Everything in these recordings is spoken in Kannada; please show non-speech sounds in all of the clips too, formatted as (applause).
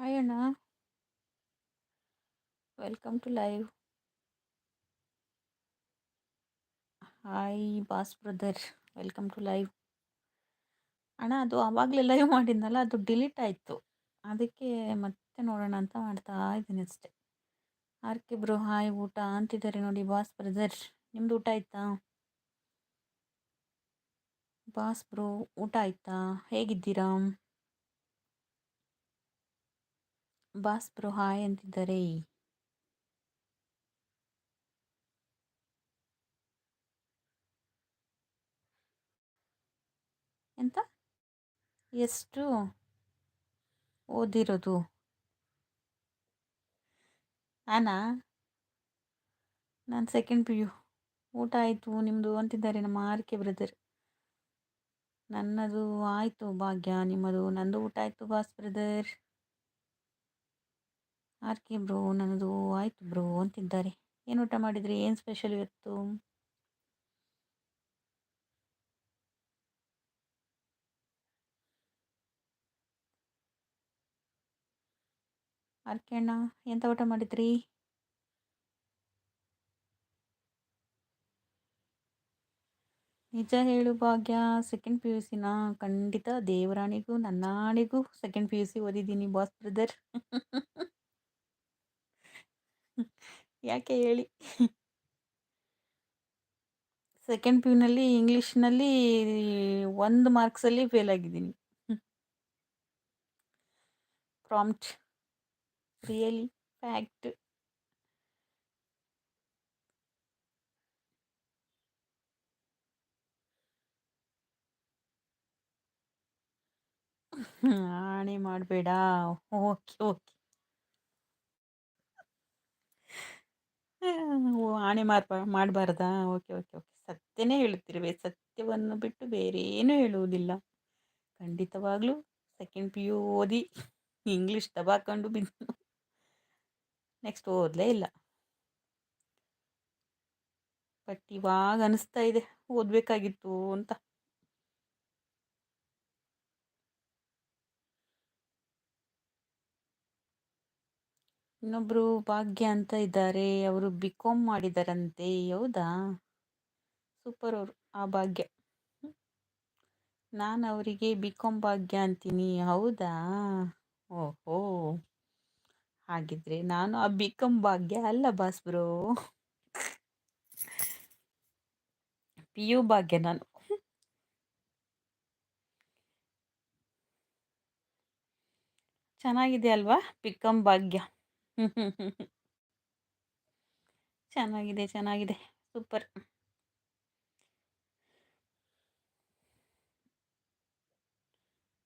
ಹಾಯ್ ಅಣ್ಣ welcome to live hi boss brother welcome to live ಅಣ್ಣ ಅದು ಆವಾಗಲೇ ಲೈವ್ ಮಾಡಿದ್ನಲ್ಲ, ಅದು ಡಿಲೀಟ್ ಆಯಿತು. ಅದಕ್ಕೆ ಮತ್ತೆ ನೋಡೋಣ ಅಂತ ಮಾಡ್ತಾ ಇದ್ದೀನಿ ಅಷ್ಟೆ. ಆರ್ಕೆ ಬ್ರೋ ಹಾಯ್ ಊಟ ಅಂತಿದ್ದಾರೆ ನೋಡಿ ಬಾಸ್ ಬ್ರದರ್ ನಿಮ್ದು ಊಟ ಆಯ್ತಾ? ಬಾಸ್ ಬ್ರೋ ಊಟ ಆಯ್ತಾ? ಹೇಗಿದ್ದೀರಾ? ಬಾಸ್ ಹಾಯ್ ಅಂತಿದ್ದಾರೆ ಎಂತ? ಎಷ್ಟು ಓದಿರೋದು? ಆನಾ ನಾನು ಸೆಕೆಂಡ್ ಪಿ ಯು ಊಟ ಆಯಿತು ನಿಮ್ಮದು ಅಂತಿದ್ದಾರೆ ನಮ್ಮ ಆರ್ಕೆ ಬ್ರದರ್ ನನ್ನದು ಆಯಿತು ಭಾಗ್ಯ, ನಿಮ್ಮದು, ನಂದು ಊಟ ಆಯಿತು ಬಾಸ್ ಬ್ರದರ್ ಆರ್ಕೆ ಬ್ರೋ, ನನ್ನದು ಆಯಿತು ಬ್ರೋ ಅಂತಿದ್ದಾರೆ. ಏನು ಊಟ ಮಾಡಿದ್ರಿ? ಏನು ಸ್ಪೆಷಲ್ ಇವತ್ತು? ಆರ್ಕೆ ಅಣ್ಣ, ಎಂತ ಊಟ ಮಾಡಿದ್ರಿ? ನಿಜ ಹೇಳು ಭಾಗ್ಯ ಸೆಕೆಂಡ್ ಪಿ ಯು ಸಿನ ಖಂಡಿತ ದೇವರಾಣಿಗೂ, ನನ್ನಾಣಿಗೂ ಸೆಕೆಂಡ್ ಪಿ ಯು ಸಿ ಓದಿದ್ದೀನಿ ಬಾಸ್ ಬ್ರದರ್ (laughs) ಯಾಕೆ ಹೇಳಿ? ಸೆಕೆಂಡ್ ಪಿ ಯುನಲ್ಲಿ ಇಂಗ್ಲೀಷ್ನಲ್ಲಿ ಒಂದು ಮಾರ್ಕ್ಸಲ್ಲಿ ಫೇಲ್ ಆಗಿದ್ದೀನಿ. ಪ್ರಾಂಪ್ಟ್ ರಿಯಲಿ ಫ್ಯಾಕ್ಟ್ ಆಣೆ ಮಾಡಬೇಡ. Okay okay. ಆಣೆ ಮಾರ್ಪ ಮಾಡಬಾರ್ದಾ? Okay okay okay. ಸತ್ಯನೇ ಹೇಳುತ್ತಿರುವೆ. ಸತ್ಯವನ್ನು ಬಿಟ್ಟು ಬೇರೇನೂ ಹೇಳುವುದಿಲ್ಲ. ಖಂಡಿತವಾಗ್ಲೂ ಸೆಕೆಂಡ್ ಪಿ ಯು ಓದಿ ಇಂಗ್ಲೀಷ್ ತಬಾಕೊಂಡು ಬಿದ್ದು ನೆಕ್ಸ್ಟ್ ಓದಲೇ ಇಲ್ಲ. ಬಟ್ ಇವಾಗ ಅನಿಸ್ತಾ ಇದೆ. ಓದಬೇಕಾಗಿತ್ತು ಅಂತ. ಇನ್ನೊಬ್ರು ಭಾಗ್ಯ ಅಂತ ಇದ್ದಾರೆ, ಅವರು ಬಿ ಕಾಮ್ ಮಾಡಿದಾರಂತೆ, ಹೌದಾ? ಸೂಪರ್ ಅವರು, ಆ ಭಾಗ್ಯ. ನಾನು ಅವರಿಗೆ ಬಿ ಕಾಮ್ ಭಾಗ್ಯ ಅಂತೀನಿ, ಹೌದಾ? ಓಹೋ. ಹಾಗಿದ್ರೆ ನಾನು ಆ ಬಿ ಕಾಮ್ ಭಾಗ್ಯ ಅಲ್ಲ ಬಾಸ್ ಬ್ರೋ. ಪಿ ಯು ಭಾಗ್ಯ ನಾನು. ಚೆನ್ನಾಗಿದೆ ಅಲ್ವಾ? ಬಿ ಭಾಗ್ಯ. (laughs) ಚೆನ್ನಾಗಿದೆ ಚೆನ್ನಾಗಿದೆ. ಸೂಪರ್.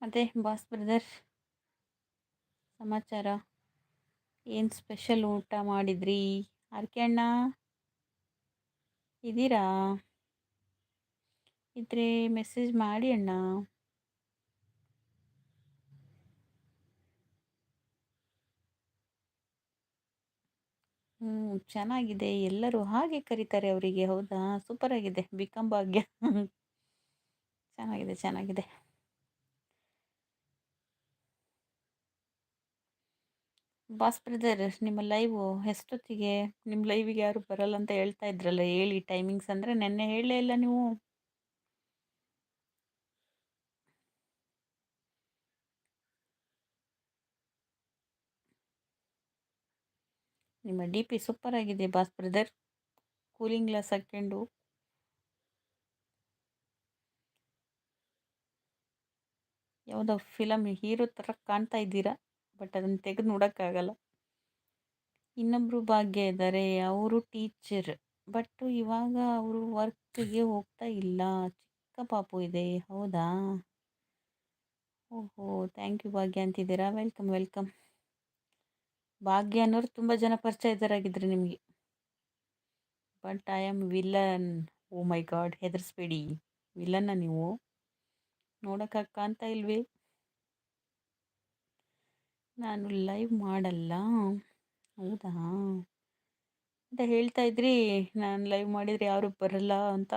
ಮತ್ತೆ ಬಾಸ್ ಬ್ರದರ್, ಸಮಾಚಾರ? ಏನು ಸ್ಪೆಷಲ್ ಊಟ ಮಾಡಿದ್ರಿ? ಹರಕೆ ಅಣ್ಣ ಇದ್ದೀರಾ ಇದ್ರೆ ಮೆಸೇಜ್ ಮಾಡಿ ಅಣ್ಣ. ಹ್ಞೂ ಚೆನ್ನಾಗಿದೆ. ಎಲ್ಲರೂ ಹಾಗೆ ಕರೀತಾರೆ ಅವರಿಗೆ. ಹೌದಾ? ಸೂಪರ್ ಆಗಿದೆ. ಬಿ ಭಾಗ್ಯ. ಚೆನ್ನಾಗಿದೆ ಚೆನ್ನಾಗಿದೆ. ಬಾಸ್ ಬ್ರದರ್ ನಿಮ್ಮ ಲೈವು ಎಷ್ಟೊತ್ತಿಗೆ? ನಿಮ್ಮ ಲೈವಿಗೆ ಯಾರು ಬರಲ್ಲ ಅಂತ ಹೇಳ್ತಾ ಇದ್ರಲ್ಲ ಹೇಳಿ. ಟೈಮಿಂಗ್ಸ್ ಅಂದರೆ ನೆನ್ನೆ ಹೇಳಲೇ ಇಲ್ಲ ನೀವು. ನಿಮ್ಮ ಡಿ ಪಿ ಸೂಪರ್ ಆಗಿದೆ ಬಾಸ್ ಬ್ರದರ್. ಕೂಲಿಂಗ್ ಗ್ಲಾಸ್ ಹಾಕ್ಕೊಂಡು. ಯಾವುದೋ ಫಿಲಮ್ ಹೀರೋ ಥರ ಕಾಣ್ತಾ ಇದ್ದೀರಾ ಬಟ್ ಅದನ್ನು ತೆಗೆದು ನೋಡೋಕ್ಕಾಗಲ್ಲ. ಇನ್ನೊಬ್ಬರು ಭಾಗ್ಯ ಇದ್ದಾರೆ ಅವರು ಟೀಚರ್ ಬಟ್ ಇವಾಗ ಅವರು ವರ್ಕ್ಗೆ ಹೋಗ್ತಾ ಇಲ್ಲ. ಚಿಕ್ಕ ಪಾಪು ಇದೆ, ಹೌದಾ? ಓಹೋ thank you Bhagya ಅಂತಿದ್ದೀರಾ? Welcome welcome ಭಾಗ್ಯ ಅನ್ನೋರು ತುಂಬ ಜನ ಪರಿಚಯದರಾಗಿದ್ದರು ನಿಮಗೆ. But I am villain oh my god ಹೆದರ್ಸ್ಬೇಡಿ. ವಿಲನ್ನ ನೀವು? ನೋಡೋಕ್ಕಾಗ್ತ ಕಾಣ್ತಾ ಇಲ್ವೇ? ನಾನು ಲೈವ್ ಮಾಡಲ್ಲ. ಹೌದಾ? ಅಂತ ಹೇಳ್ತಾ ಇದ್ರಿ ನಾನು ಲೈವ್ ಮಾಡಿದರೆ ಯಾರು ಬರಲ್ಲ ಅಂತ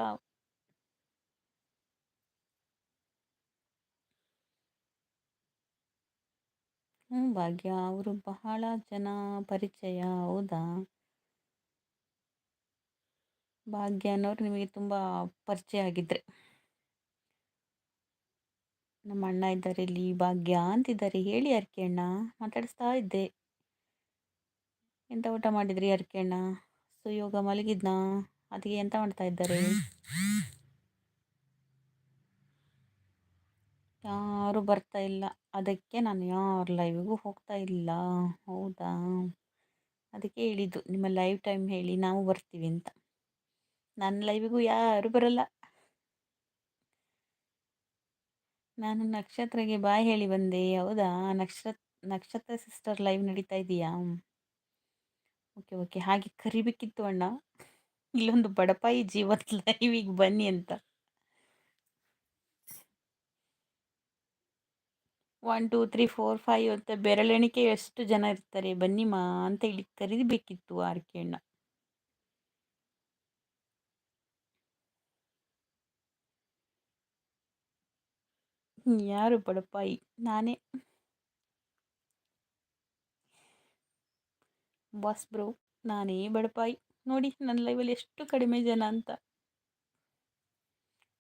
ಹ್ಞೂ ಭಾಗ್ಯ, ಅವರು ಬಹಳ ಜನ ಪರಿಚಯ, ಹೌದಾ? ಭಾಗ್ಯ ಅನ್ನೋರು ನಿಮಗೆ ತುಂಬ ಪರಿಚಯ ಆಗಿದ್ರೆ. ನಮ್ಮ ಅಣ್ಣ ಇದ್ದಾರೆ ಇಲ್ಲಿ, ಭಾಗ್ಯ ಅಂತಿದ್ದಾರೆ. ಹೇಳಿ ಅರ್ಕೆ ಅಣ್ಣ ಮಾತಾಡಿಸ್ತಾ ಇದ್ದೆ. ಎಂತ ಊಟ ಮಾಡಿದ್ರಿ ಅರ್ಕೆ ಅಣ್ಣ ಸುಯೋಗ ಮಲಗಿದ್ನಾ? ಅದಕ್ಕೆ ಎಂತ ಮಾಡ್ತಾ ಇದ್ದಾರೆ? ಯಾರು ಬರ್ತಾ ಇಲ್ಲ. ಅದಕ್ಕೆ ನಾನು ಯಾರ ಲೈವಿಗೂ ಹೋಗ್ತಾ ಇಲ್ಲ. ಹೌದಾ? ಅದಕ್ಕೆ ಹೇಳಿದ್ದು, ನಿಮ್ಮ ಲೈವ್ ಟೈಮ್ ಹೇಳಿ, ನಾವು ಬರ್ತೀವಿ ಅಂತ. ನನ್ನ ಲೈವಿಗೂ ಯಾರು ಬರಲ್ಲ. ನಾನು ನಕ್ಷತ್ರಗೆ ಬಾಯ್ ಹೇಳಿ ಬಂದೆ. ಹೌದಾ? ನಕ್ಷತ್ರ ನಕ್ಷತ್ರ ಸಿಸ್ಟರ್ ಲೈವ್ ನಡೀತಾ ಇದೆಯಾ? ಓಕೆ ಓಕೆ ಹಾಗೆ ಕರಿಬೇಕಿತ್ತು ಅಣ್ಣ. ಇಲ್ಲೊಂದು ಬಡಪಾಯಿ ಜೀವತ್ ಲೈವಿಗೆ (laughs) ಬನ್ನಿ ಅಂತ. One, two, three, four, five ಅಂತ ಬೆರಳೆಣಿಕೆ ಎಷ್ಟು ಜನ ಇರ್ತಾರೆ ಬನ್ನಿ ಮಾ ಅಂತ ಹೇಳಿ ಕರೀಬೇಕಿತ್ತು ಆರ್ಕೆ ಅಣ್ಣ ಯಾರು ಬಡಪಾಯಿ? ನಾನೇ. ಬಾಸ್ ಬ್ರೋ, ನಾನೇ ಬಡಪಾಯಿ. ನೋಡಿ, ನನ್ನ ಲೈವಲ್ಲಿ ಎಷ್ಟು ಕಡಿಮೆ ಜನ ಅಂತ.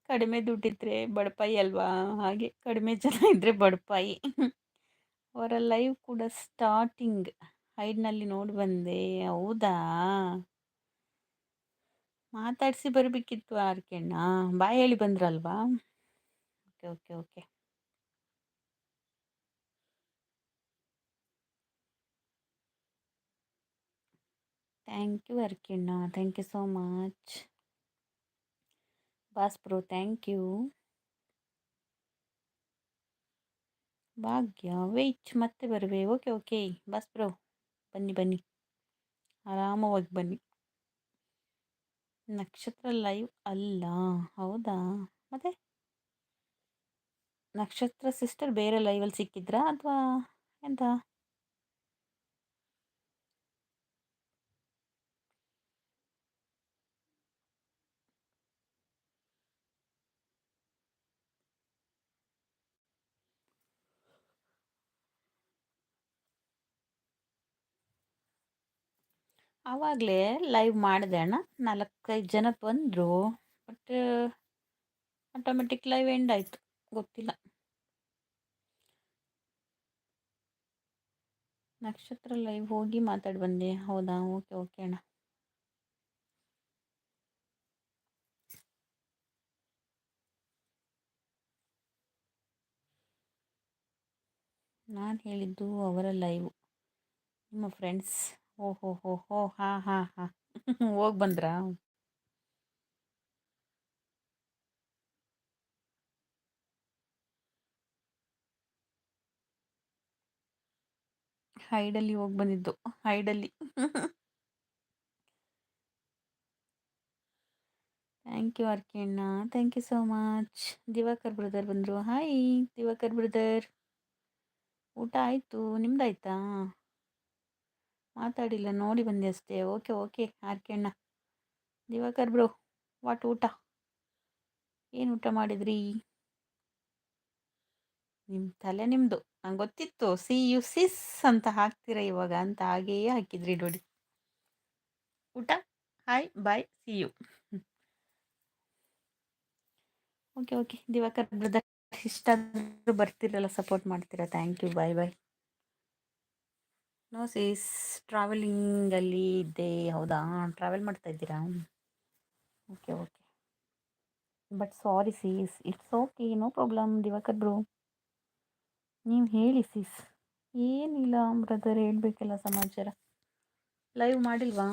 ಕಡಿಮೆ ದುಡ್ಡಿದ್ರೆ ಬಡಪಾಯಿ ಅಲ್ವಾ? ಹಾಗೆ ಕಡಿಮೆ ಜನ (laughs) ಇದ್ದರೆ ಬಡಪಾಯಿ. ಅವರ ಲೈವ್ ಕೂಡ ಸ್ಟಾರ್ಟಿಂಗ್ ಹೈಡ್ನಲ್ಲಿ ನೋಡಿ ಬಂದೆ. ಹೌದಾ? ಮಾತಾಡಿಸಿ ಬರಬೇಕಿತ್ತು ಆರ್ಕೆಣ್ಣ. ಬಾಯ್ ಹೇಳಿ ಬಂದ್ರಲ್ವಾ? Okay okay okay thank you ಅರ್ಕಿಣ್ಣ thank you so much boss bro thank you Bhagya wait ಮತ್ತೆ ಬರುವೆ. ಓಕೆ ಓಕೆ ಬಾಸ್ ಬ್ರೋ ಬನ್ನಿ ಬನ್ನಿ. ಆರಾಮವಾಗಿ ಬನ್ನಿ. ನಕ್ಷತ್ರ ಲೈವ್ ಅಲ್ಲ, ಹೌದಾ? ಮತ್ತೆ? ನಕ್ಷತ್ರ ಸಿಸ್ಟರ್ ಬೇರೆ ಲೈವಲ್ಲಿ ಸಿಕ್ಕಿದ್ರಾ ಅಥವಾ ಎಂತ? ಆವಾಗಲೇ ಲೈವ್ ಮಾಡಿದೆ ಅಣ್ಣ. ನಾಲ್ಕೈದು ಜನ ಬಂದರು. ಬಟ್ ಆಟೋಮೆಟಿಕ್ ಲೈವ್ ಎಂಡ್ ಆಯಿತು. ಗೊತ್ತಿಲ್ಲ. ನಕ್ಷತ್ರ ಲೈವ್ ಹೋಗಿ ಮಾತಾಡಿ ಬಂದೆ. ಹೌದಾ? ಓಕೆ ಓಕೆ ಅಣ್ಣ. ನಾನು ಹೇಳಿದ್ದು ಅವರ ಲೈವ್ ನಿಮ್ಮ ಫ್ರೆಂಡ್ಸ್ ಓಹೋ ಹೋ ಹೋ, ಹಾ. ಹಾ ಹಾ (laughs) ಹೋಗಿ ಬಂದ್ರಾ? ಹೈಡಲ್ಲಿ ಹೋಗಿ ಬಂದಿದ್ದು, ಹೈಡಲ್ಲಿ. Thank you ಅರ್ಕಿಣ್ಣ thank you so much Diwakar brother ಬಂದರು, ಹಾಯ್ ದಿವಾಕರ್ ಬ್ರದರ್. ಊಟ ಆಯಿತು, ನಿಮ್ದಾಯ್ತಾ? ಮಾತಾಡಿಲ್ಲ, ನೋಡಿ ಬಂದೆ ಅಷ್ಟೇ. ಓಕೆ ಓಕೆ ಆರ್ಕೆಣ್ಣ ದಿವಾಕರ್ ಬ್ರೋ, ವಾಟ್ ಊಟ? ಏನು ಊಟ ಮಾಡಿದ್ರಿ? ನಿಮ್ಮ ತಲೆ ನಿಮ್ಮದು ನಂಗೆ ಗೊತ್ತಿತ್ತು. ಸಿ ಯು ಸಿಸ್ ಅಂತ ಹಾಕ್ತೀರ ಇವಾಗ ಅಂತ ಹಾಗೆಯೇ ಹಾಕಿದ್ರಿ ನೋಡಿ. ಊಟ? Hi, bye, see you. Okay okay. Diwakar brother ಇಷ್ಟ ಬರ್ತಿರಲ್ಲ, ಸಪೋರ್ಟ್ ಮಾಡ್ತೀರಾ? Thank you. Bye bye. No sis ಟ್ರಾವೆಲಿಂಗಲ್ಲಿ ಇದ್ದೆ. ಹೌದಾ? ಟ್ರಾವೆಲ್ ಮಾಡ್ತಾ ಇದ್ದೀರಾ? Okay okay but sorry sis it's okay no problem Diwakar bro ನೀವು ಹೇಳಿ ಸೀಸ್ ಏನಿಲ್ಲ ಬ್ರದರ್ ಹೇಳಬೇಕಲ್ಲ ಸಮಾಚಾರ. ಲೈವ್ ಮಾಡಿಲ್ವಾ?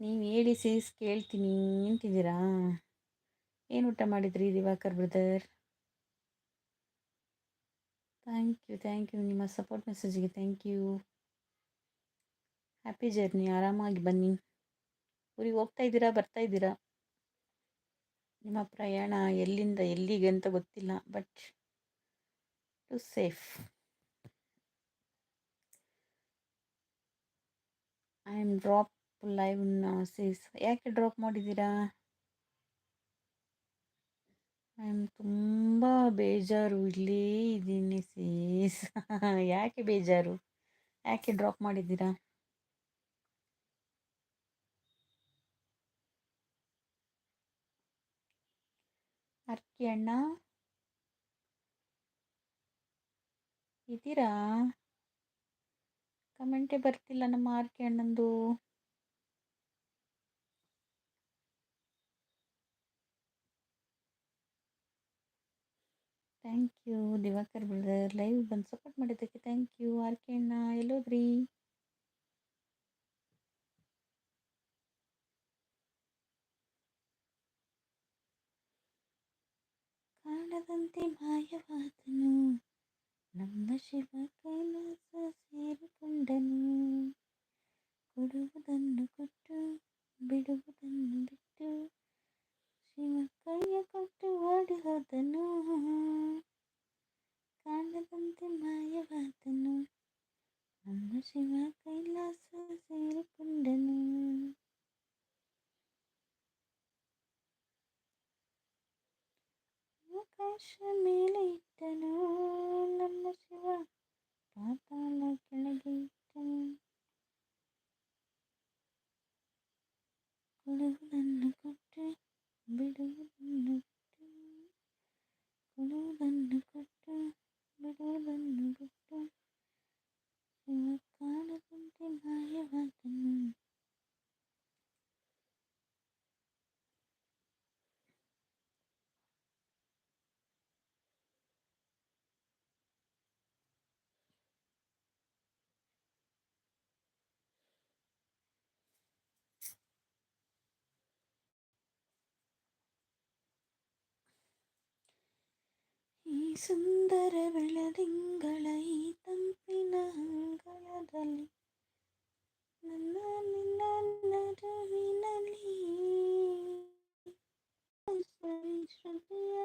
ನೀವು ಹೇಳಿ ಸೀಸ್ ಕೇಳ್ತೀನಿ. ಅಂತಿದ್ದೀರಾ ಏನು ಊಟ ಮಾಡಿದ್ರಿ, Diwakar brother thank you thank you ನಿಮ್ಮ ಸಪೋರ್ಟ್ ಮೆಸೇಜ್ಗೆ ಥ್ಯಾಂಕ್ ಯು ಹ್ಯಾಪಿ ಜರ್ನಿ ಆರಾಮಾಗಿ ಬನ್ನಿ. ಊರಿಗೆ ಹೋಗ್ತಾ ಇದ್ದೀರಾ, ಬರ್ತಾ ಇದ್ದೀರಾ? ನಿಮ್ಮ ಪ್ರಯಾಣ ಎಲ್ಲಿಂದ ಎಲ್ಲಿಗೆ ಅಂತ ಗೊತ್ತಿಲ್ಲ but to safe I am drop live sis ಯಾಕೆ ಡ್ರಾಪ್ ಮಾಡಿದ್ದೀರಾ? ಆಮ್ ತುಂಬ ಬೇಜಾರು ಇಲ್ಲೇ ಇದ್ದೀನಿ ಸೀಸ್ (laughs) ಯಾಕೆ ಬೇಜಾರು? ಯಾಕೆ ಡ್ರಾಪ್ ಮಾಡಿದ್ದೀರಾ? ಅರ್ಕಿ ಅಣ್ಣ? ಇದ್ದೀರಾ? ಕಮೆಂಟೇ ಬರ್ತಿಲ್ಲ ನಮ್ಮ RK ಅಣ್ಣಂದು. Thank you. Diwakar brother live ಬಂದು ಸಪೋರ್ಟ್ ಮಾಡಿದ್ದಕ್ಕೆ ಥ್ಯಾಂಕ್ ಯು. ಆರ್ ಕೆ ಅಣ್ಣ ಎಲ್ಲೋದ್ರಿ? ಕಾಣದಂತೆ ಈ ಸುಂದರ ಬೆಳದಿಂಗಳ ಈ ತಂಪಿನ ಅಂಗಳದಲ್ಲಿ ನನ್ನ ನಿನ್ನ ನಡುವಿನಲ್ಲಿ ಶ್ರುತಿಯ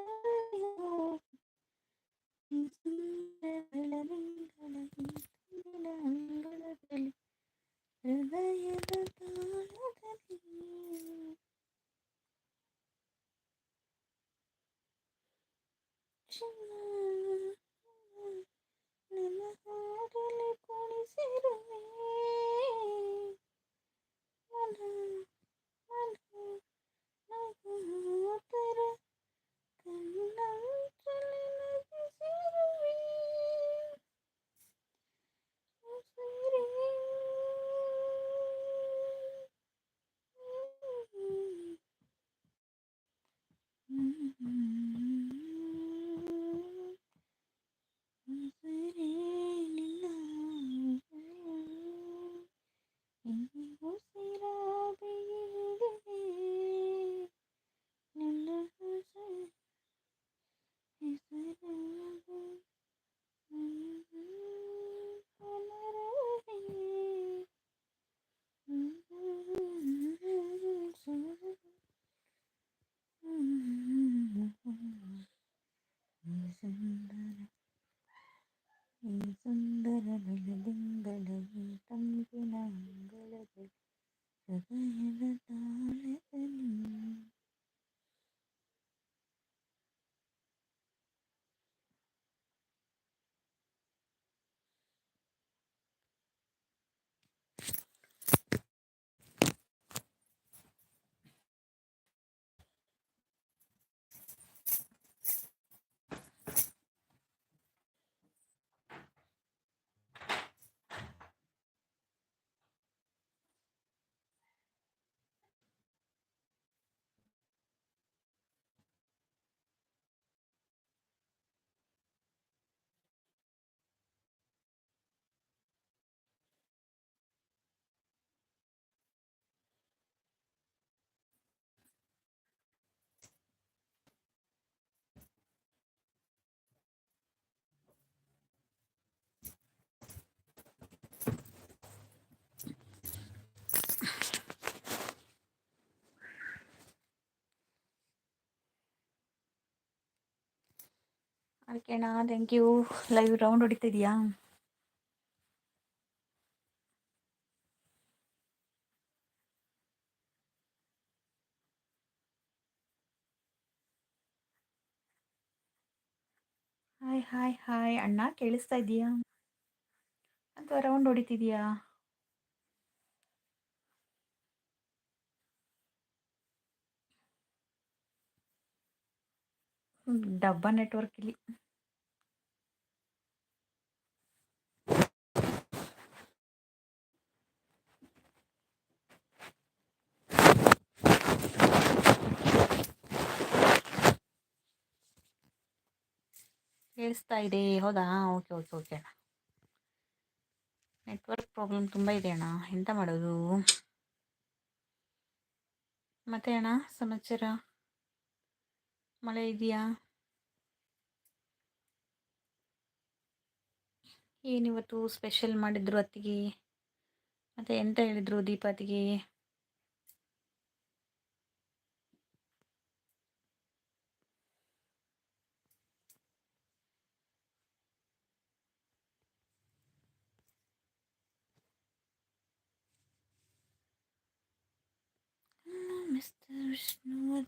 ಓಕೆನಾ ಥ್ಯಾಂಕ್ ಯು ಲೈವ್ ರೌಂಡ್ ಹೊಡಿತಿದ್ಯಾ? ಹಾಯ್ ಹಾಯ್ ಹಾಯ್ ಅಣ್ಣ, ಕೇಳಿಸ್ತಾ ಇದೀಯಾ ಅಥವಾ ರೌಂಡ್ ಹೊಡಿತಿದೀಯಾ? ಡಬ್ಬ ನೆಟ್ವರ್ಕ್ ಇಲ್ಲಿ. ಕೇಳಿಸ್ತಾ ಇದೆ ಹೌದಾ? Okay okay okay. ಅಣ್ಣ ನೆಟ್ವರ್ಕ್ ಪ್ರಾಬ್ಲಮ್ ತುಂಬ ಇದೆ ಅಣ್ಣ. ಎಂತ ಮಾಡೋದು? ಮತ್ತೆ ಅಣ್ಣ, ಸಮಾಚಾರ? ಮಳೆ ಇದೆಯಾ? ಏನಿವತ್ತು ಸ್ಪೆಷಲ್ ಮಾಡಿದ್ರು ಅತ್ತಿಗೆ? ಮತ್ತೆ ಎಂತ ಹೇಳಿದ್ರು ದೀಪಾತಿಗೆ There's no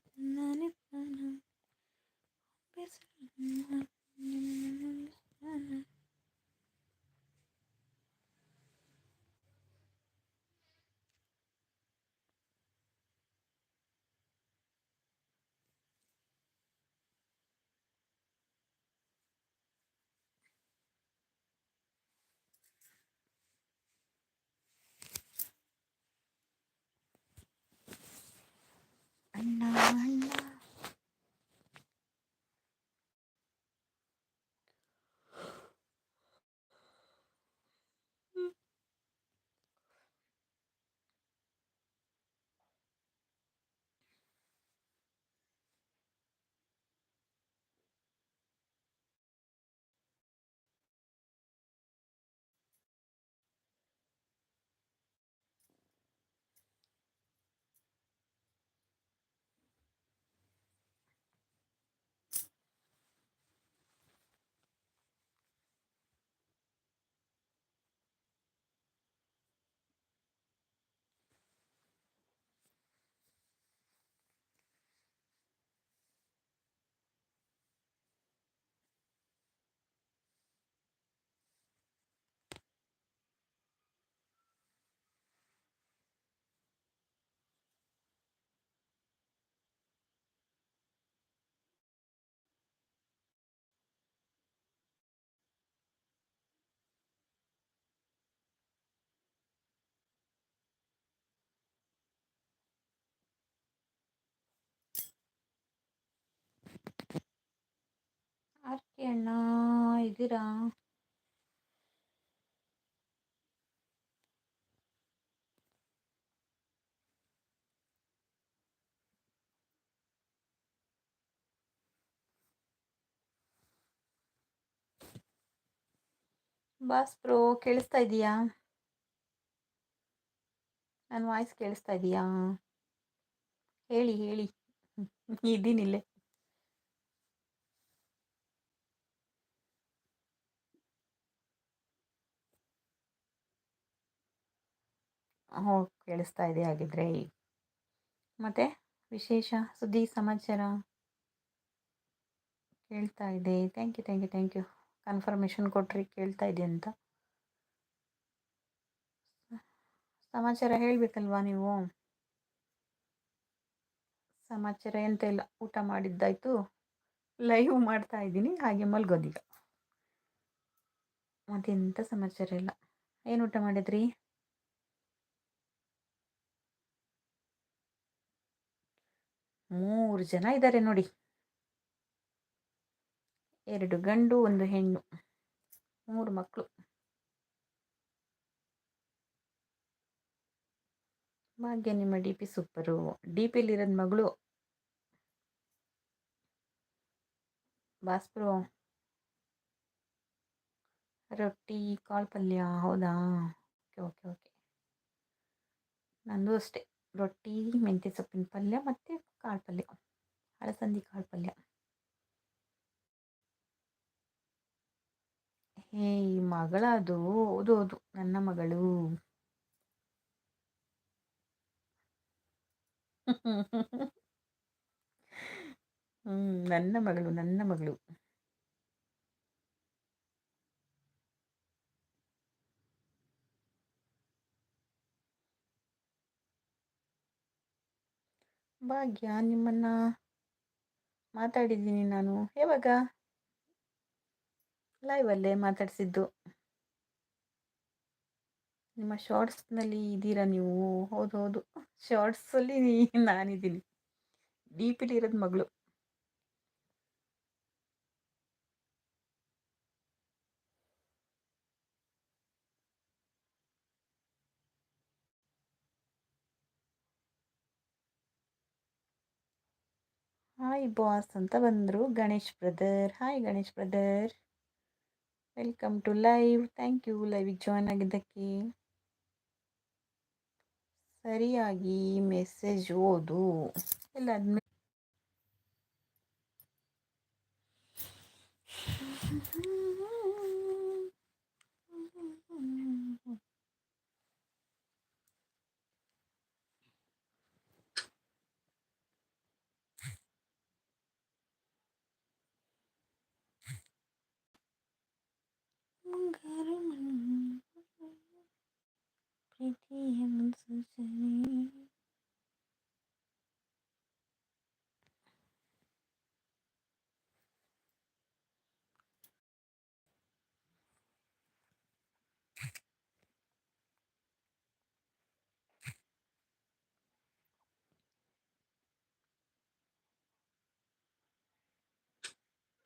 ಆರ್ಕೆ ಅಣ್ಣ ಇದ್ದೀರಾ? ಬಾಸ್ ಪ್ರೋ ಕೇಳಿಸ್ತಾ ಇದೆಯಾ ನನ್ನ ವಾಯ್ಸ್ ಕೇಳಿಸ್ತಾ ಇದೆಯಾ ಹೇಳಿ ಹೇಳಿ. ಇದ್ದೀನಿಲ್ಲೇ ಹ್ಞೂ ಕೇಳಿಸ್ತಾ ಇದೆ ಹಾಗಿದ್ರೆ. ಮತ್ತೆ ವಿಶೇಷ ಸುದ್ದಿ, ಸಮಾಚಾರ? ಕೇಳ್ತಾ ಇದೆ. Thank you thank you thank you confirmation ಕೊಟ್ರಿ, ಕೇಳ್ತಾ ಇದೆ ಅಂತ. ಸಮಾಚಾರ ಹೇಳಬೇಕಲ್ವಾ ನೀವು? ಸಮಾಚಾರ ಎಂತ ಇಲ್ಲ, ಊಟ ಮಾಡಿದ್ದಾಯ್ತು. ಲೈವ್ ಮಾಡ್ತಾ ಇದ್ದೀನಿ, ಹಾಗೆ ಮಲ್ಗೋದೀಗ. ಮತ್ತೆಂತ ಸಮಾಚಾರ ಇಲ್ಲ. ಏನು ಊಟ ಮಾಡಿದ್ರಿ? ಮೂರು ಜನ ಇದ್ದಾರೆ ನೋಡಿ. ಎರಡು ಗಂಡು, ಒಂದು ಹೆಣ್ಣು. ಮೂರು ಮಕ್ಕಳು ಭಾಗ್ಯ ನಿಮ್ಮ ಡಿ ಪಿ ಸೂಪರು. ಡಿ ಪಿಲಿರೋದು ಮಗಳು. ಬಾಸ್ಪ್ರೋ ರೊಟ್ಟಿ, ಕಾಳು ಪಲ್ಯ, ಹೌದಾ? Okay okay okay. ನಂದು ಅಷ್ಟೇ. ರೊಟ್ಟಿ, ಮೆಂತ್ಯ ಸೊಪ್ಪಿನ ಪಲ್ಯ ಮತ್ತು ಕಾಳು ಪಲ್ಯ. ಅಲಸಂದಿ ಕಾಳು ಪಲ್ಯ. ಹೇ, ಈ ಹೌದು ಹೌದು, ನನ್ನ ಮಗಳು. ಹ್ಮ್, ನನ್ನ ಮಗಳು ನನ್ನ ಮಗಳು. ಭಾಗ್ಯ, ನಿಮ್ಮನ್ನ ಮಾತಾಡಿದ್ದೀನಿ ನಾನು. ಯಾವಾಗ? ಲೈವಲ್ಲೇ ಮಾತಾಡಿಸಿದ್ದು. ನಿಮ್ಮ ಶಾರ್ಟ್ಸ್ನಲ್ಲಿ ಇದ್ದೀರಾ ನೀವು? ಹೌದು ಹೌದು. ಶಾರ್ಟ್ಸಲ್ಲಿ ನಾನಿದ್ದೀನಿ. ಡಿ ಪಿಲಿ ಇರೋದು ಮಗಳು. ಹಾಯ್ ಬಾಸ್ ಅಂತ ಬಂದರು. Ganesh brother hi Ganesh brother welcome to live thank you ಲೈವಿಗೆ join ಆಗಿದ್ದಕ್ಕೆ. ಸರಿಯಾಗಿ ಮೆಸೇಜ್ ಓದು. ಎಲ್ಲ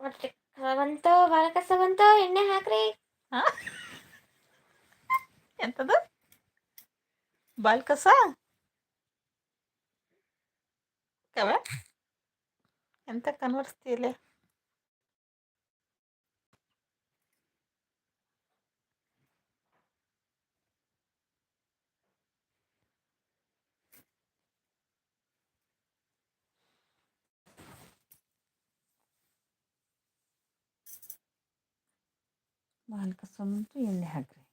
ಮತ್ತೆ ಕಸ ಬಂತು ಬಾಳ ಕಸ ಬಂತು ಎಣ್ಣೆ ಹಾಕ್ರಿ? ಎಂತದು? ಬಾಲ್ ಕಸ ಕವ? ಎಂತ ಕನ್ವರ್ಸ್ತೀಯಲ್ಲ ಬಾಲ್ ಕಸ ಬಂತು ಎಣ್ಣೆ ಹಾಕ್ರಿ.